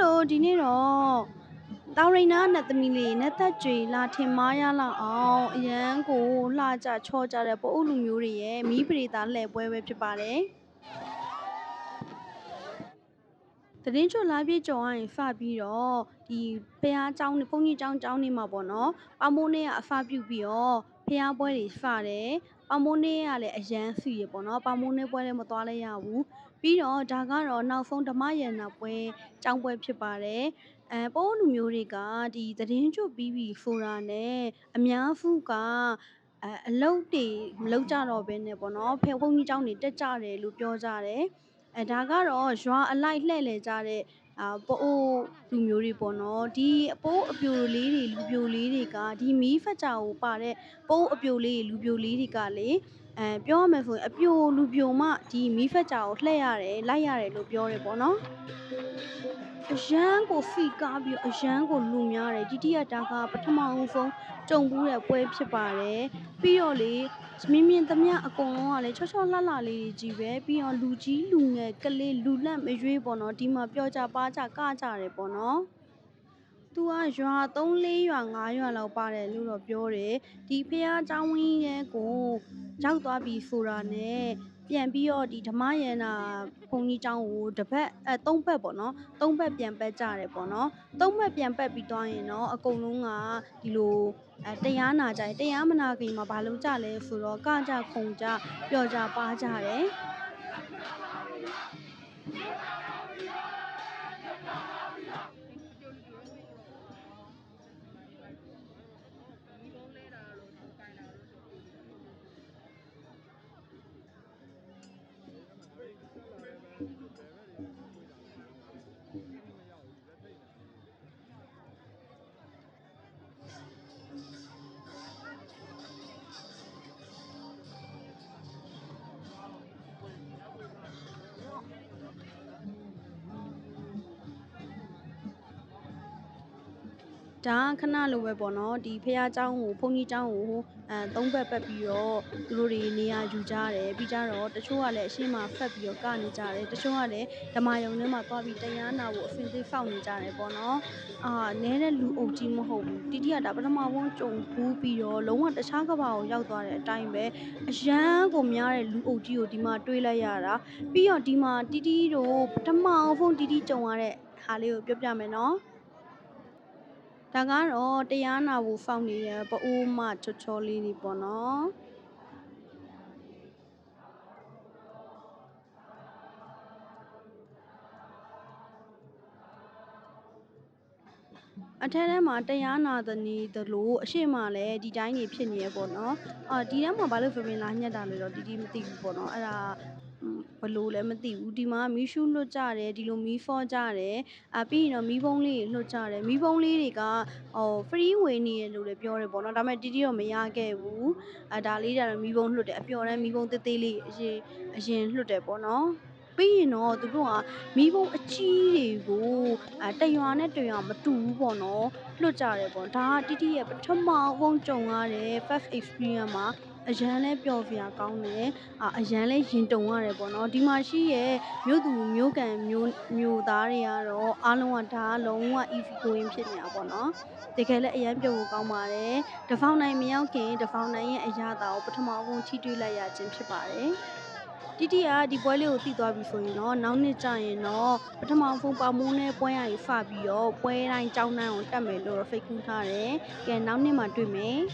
Hello ဒီနေ့တော့တောင်ရိန်နာနတ်သမီးလေးနတ်သက်ကြွေလာထင်မားရလောက်အောင်အရန်ကိုလှကြချောကြတဲ့ပို့အုပ်လူမျိုးတွေရဲ့မီးပရိသတ်လှည့်ပွဲပဲဖြစ်ပါတယ်သတင်းချွတ်လာပြည့်ကြော်ရင်ဖပြီးတော့ဒီဖះเจ้าနေဘုန်းကြီးเจ้าเจ้าနေမှာပေါ့နော်ပမိုးနေကအဖပြုတ်ပြီးတော့ဖះပွဲတွေဖတယ်ပမိုးနေကလည်းအရန်ဖီရပေါ့နော်ပမိုးနေပွဲလည်းမသွားလဲရဘူး ပြီးတော့ဒါကတော့နောက်ဆုံးဓမ္မယန္နာပွဲเจ้าပွဲဖြစ်ပါတယ်အဲပိုးလူမျိုးတွေကဒီသတင်းချွတ်ပြီးပြီဆိုတာနဲ့အများစုကအဲအလုတ်တွေမလုတ်ကြတော့ဘဲနဲ့ပေါ့နော်ဖဲဘုန်းကြီးเจ้าနေတက်ကြတယ်လို့ပြောကြတယ်အဲဒါကတော့ရွာအလိုက်လှည့်လည်ကြတဲ့အာပိုးလူမျိုးတွေပေါ့နော်ဒီအပိုးအပြိုလေးတွေလူပြိုလေးတွေကဒီမီးဖက်ကြာကိုပါတဲ့ပိုးအပြိုလေးလူပြိုလေးတွေကလေ အဲပြောရမယ်ဆိုရင်အပြိုလူပြိုမှဒီမီးဖက်ကြာကိုလှည့်ရတယ်လိုက်ရတယ်လို့ပြောတယ်ပေါ့နော်အရန်ကိုဖီကားပြီးတော့အရန်ကိုလူများတယ်ဒီတိရတာကပထမအောင်ဆုံးကြုံဘူးတဲ့ပွဲဖြစ်ပါတယ်ပြီးတော့လေမြင်မြင်သမျှအကုန်လုံးကလည်းချောချောလှလှလေးတွေကြီးပဲပြီးတော့လူကြီးလူငယ်ကလေးလူလန့်မရွေးပေါ့နော်ဒီမှာပြောကြပါကြကကြတယ်ပေါ့နော် သူကရွာ3 4ရွာ5ရွာလောက်ပါတယ်လို့တော့ပြောတယ်ဒီဖះเจ้าဝင်းရဲ့ကိုရောက်သွားပြီဆိုတာနဲ့ပြန်ပြီးတော့ဒီဓမ္မယန္နာဘုန်းကြီးเจ้าကိုတစ်ပတ်အဲသုံးပတ်ပေါ့နော်သုံးပတ်ပြန်ပတ်ကြတယ်ပေါ့နော်သုံးပတ်ပြန်ပတ်ပြီးသွားရင်တော့အကုန်လုံးကဒီလိုအဲတရားနာကြတယ်တရားမနာခင်မှာဘာလို့ကြလဲဆိုတော့ကကြခုံကြပျော်ကြပါကြတယ် ဒါကခဏလိုပဲပေါ့နော်ဒီဖះเจ้าကိုဘုန်းကြီးเจ้าကိုအဲသုံးဘက်ပတ်ပြီးတော့သူတို့တွေနေရာယူကြတယ်ပြီးကြတော့တချို့ကလည်းအရှိမဖက်ပြီးတော့ကနေကြတယ်တချို့ကလည်းဓမ္မယုံထဲမှာသွားပြီးတရားနာဖို့အဖင်သေးဖောက်နေကြတယ်ပေါ့နော်အာနဲတဲ့လူအုပ်ကြီးမဟုတ်ဘူးတိတိကဒါပထမဆုံးကြုံဘူးပြီးတော့လုံးဝတခြားကဘာကိုရောက်သွားတဲ့အတိုင်းပဲအရန်ကိုများတဲ့လူအုပ်ကြီးကိုဒီမှာတွေးလိုက်ရတာပြီးတော့ဒီမှာတိတိတို့ပထမဆုံးတိတိကြုံရတဲ့ဟာလေးကိုပြောပြမယ်နော် ဒါကတော့တရားနာဖို့ဖောက်နေတဲ့ပအိုးမချောချောလေးတွေပေါ့နော်အထက်ထဲမှာတရားနာသနီးသလိုအရှိမလည်းဒီတိုင်းနေဖြစ်နေရပေါ့နော်အာဒီထဲမှာဘာလို့ဖပင်လာညက်တာလဲတော့တီတီမသိဘူးပေါ့နော်အဲ့ဒါ ဘလို့လည်းမသိဘူးဒီမှာမီးရှူးလွတ်ကြတယ်ဒီလိုမီးဖောကြတယ်အပြီးရင်တော့မီးပုံးလေးလွတ်ကြတယ်မီးပုံးလေးတွေကဟို free ဝင်နေရလို့လည်းပြောတယ်ပေါ့နော်ဒါပေမဲ့တီတီတော့မရခဲ့ဘူးအဲဒါလေးကြတော့မီးပုံးလွတ်တယ်အပျော်တမ်းမီးပုံးသေးသေးလေးအရင်အရင်လွတ်တယ်ပေါ့နော်ပြီးရင်တော့သူတို့ကမီးပုံးအကြီးတွေကိုအဲတရွာနဲ့တရွာမတူဘူးပေါ့နော်လွတ်ကြတယ်ပေါ့ဒါကတိတိရဲ့ပထမဆုံးကြုံရတဲ့ first experience မှာ အရန်လဲပျော်စရာကောင်းတယ်အာအရန်လဲရင်တုန်ရတယ်ပေါ့နော်ဒီမှာရှိရဲ့မြို့သူမြို့ကန်မြို့မြို့သားတွေကတော့အားလုံးကဒါကလုံးဝ easy going ဖြစ်နေတာပေါ့နော်တကယ်လည်းအရန်ပျော်ဖို့ကောင်းပါတယ်တဖောင်နိုင်မရောက်ခင်တဖောင်နိုင်ရဲ့အရာတာကိုပထမဆုံးထိတွေ့လိုက်ရခြင်းဖြစ်ပါတယ်တိတိကဒီပွဲလေးကိုတည်သွားပြီဆိုရင်တော့နောက်နှစ်ကျရင်တော့ပထမဆုံးပါမိုးနဲ့ပွဲရည်ဖပြီးတော့ပွဲတိုင်းကြောင်းတိုင်းကိုတက်မယ်လို့ဖိတ်ကူးထားတယ်။ကဲနောက်နှစ်မှာတွေ့မယ်။